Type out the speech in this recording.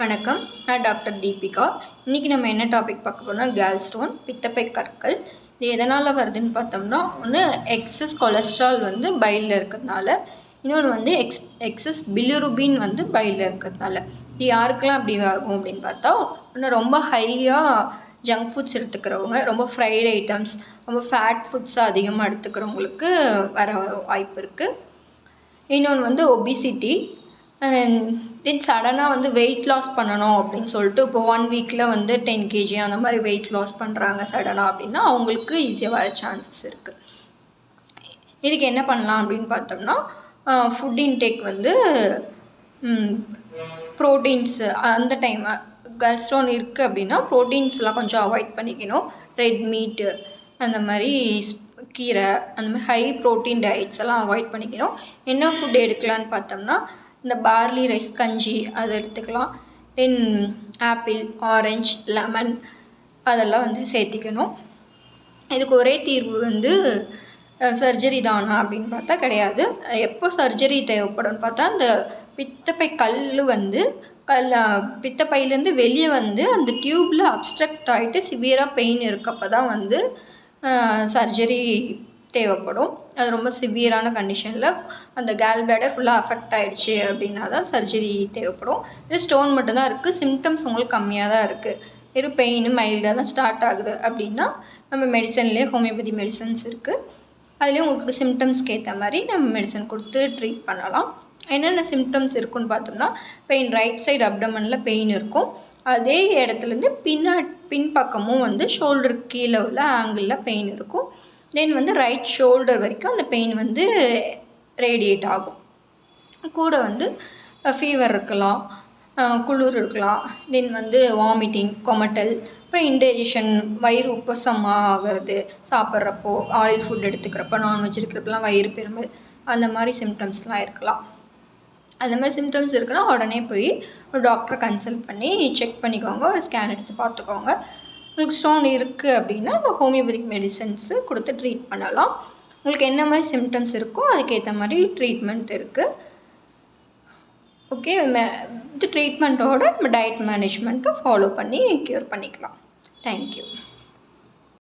வணக்கம். நான் டாக்டர் தீபிகா. இன்றைக்கி நம்ம என்ன டாபிக் பார்க்க போகிறோம்னா கேல் ஸ்டோன் பித்தப்பை கற்கள். இது எதனால் வருதுன்னு பார்த்தோம்னா ஒன்று எக்ஸஸ் கொலஸ்ட்ரால் வந்து பயிலில் இருக்கிறதுனால இன்னொன்று வந்து எக்ஸ் எக்ஸஸ் பிலிருபின் வந்து பயிலில் இருக்கிறதுனால. இது யாருக்கெல்லாம் அப்படி ஆகும் அப்படின்னு பார்த்தா ஒன்று ரொம்ப ஹையாக ஜங்க் ஃபுட்ஸ் எடுத்துக்கிறவங்க ரொம்ப ஃப்ரைட் ஐட்டம்ஸ் ரொம்ப ஃபேட் ஃபுட்ஸாக அதிகமாக எடுத்துக்கிறவங்களுக்கு வர வாய்ப்பு இருக்குது இன்னொன்று வந்து ஒபிசிட்டி தென் சடனாக வந்து வெயிட் லாஸ் பண்ணணும் அப்படின்னு சொல்லிட்டு இப்போ ஒன் வீக்கில் வந்து டென் கேஜி அந்த மாதிரி வெயிட் லாஸ் பண்ணுறாங்க சடனாக அப்படின்னா அவங்களுக்கு ஈஸியாக வர சான்சஸ் இருக்குது இதுக்கு என்ன பண்ணலாம் அப்படின்னு பார்த்தோம்னா ஃபுட் இன்டேக் வந்து ப்ரோட்டீன்ஸு அந்த டைம் கல்ஸ்டோன் இருக்குது அப்படின்னா ப்ரோட்டீன்ஸ்லாம் கொஞ்சம் அவாய்ட் பண்ணிக்கணும். ரெட் மீட்டு அந்த மாதிரி கீரை அந்த மாதிரி ஹை ப்ரோட்டீன் டயட்ஸ் எல்லாம் அவாய்ட் பண்ணிக்கணும். என்ன ஃபுட் எடுக்கலான்னு பார்த்தோம்னா இந்த பார்லி ரைஸ் கஞ்சி அதை எடுத்துக்கலாம். தென் ஆப்பிள் ஆரஞ்ச் லெமன் அதெல்லாம் வந்து சேர்த்திக்கணும். இதுக்கு ஒரே தீர்வு வந்து சர்ஜரி தானா அப்படின்னு பார்த்தா கிடையாது. எப்போ சர்ஜரி தேவைப்படும்னு பார்த்தா அந்த பித்தப்பை கல் வந்து கல் பித்தப்பையிலேருந்து வெளியே வந்து அந்த டியூப்பில் அப்ஸ்ட்ரக்ட் ஆகிட்டு சிவியராக பெயின் இருக்கப்போ தான் வந்து சர்ஜரி தேவைப்படும். அது ரொம்ப சிவியரான கண்டிஷனில் அந்த கேல் பிளாடர் ஃபுல்லாக அஃபெக்ட் ஆகிடுச்சு அப்படின்னா தான் சர்ஜரி தேவைப்படும். இது ஸ்டோன் மட்டும்தான் இருக்குது சிம்டம்ஸ் உங்களுக்கு கம்மியாக தான் இருக்குது வெறும் பெயின் மைல்டாக தான் ஸ்டார்ட் ஆகுது அப்படின்னா நம்ம மெடிசன்லேயே ஹோமியோபதி மெடிசன்ஸ் இருக்குது அதுலேயும் உங்களுக்கு சிம்டம்ஸ்க்கு ஏற்ற மாதிரி நம்ம மெடிசன் கொடுத்து ட்ரீட் பண்ணலாம். என்னென்ன சிம்டம்ஸ் இருக்குன்னு பார்த்தோம்னா பெயின் ரைட் சைடு அப்டமனில் பெயின் இருக்கும். அதே இடத்துலேருந்து பின்னா பின்பக்கமும் வந்து ஷோல்டருக்கு கீழே உள்ள ஆங்கிளில் பெயின் இருக்கும். தென் வந்து ரைட் ஷோல்டர் வரைக்கும் அந்த பெயின் வந்து ரேடியேட் ஆகும். கூட வந்து ஃபீவர் இருக்கலாம் குளிர் இருக்கலாம் தென் வந்து வாமிட்டிங் கொமட்டல் அப்புறம் இன்டைஜஷன் வயிறு உப்பசமாக ஆகிறது சாப்பிட்றப்போ ஆயில் ஃபுட் எடுத்துக்கிறப்போ நான்வெஜ் எடுக்கிறப்பெல்லாம் வயிறு பெருமல் அந்த மாதிரி சிம்டம்ஸ்லாம் இருக்கலாம். அந்த மாதிரி சிம்டம்ஸ் இருக்குன்னா உடனே போய் ஒரு டாக்டரை கன்சல்ட் பண்ணி செக் பண்ணிக்கோங்க ஒரு ஸ்கேன் எடுத்து பார்த்துக்கோங்க. உங்களுக்கு ஸ்டோன் இருக்குது அப்படின்னா நம்ம ஹோமியோபதிக் மெடிசன்ஸு கொடுத்து ட்ரீட் பண்ணலாம். உங்களுக்கு என்ன மாதிரி சிம்டம்ஸ் இருக்கோ அதுக்கேற்ற மாதிரி ட்ரீட்மெண்ட் இருக்குது ஓகே இது ட்ரீட்மெண்ட்டோட நம்ம டயட் மேனேஜ்மெண்ட்டும் ஃபாலோ பண்ணி க்யூர் பண்ணிக்கலாம். Thank you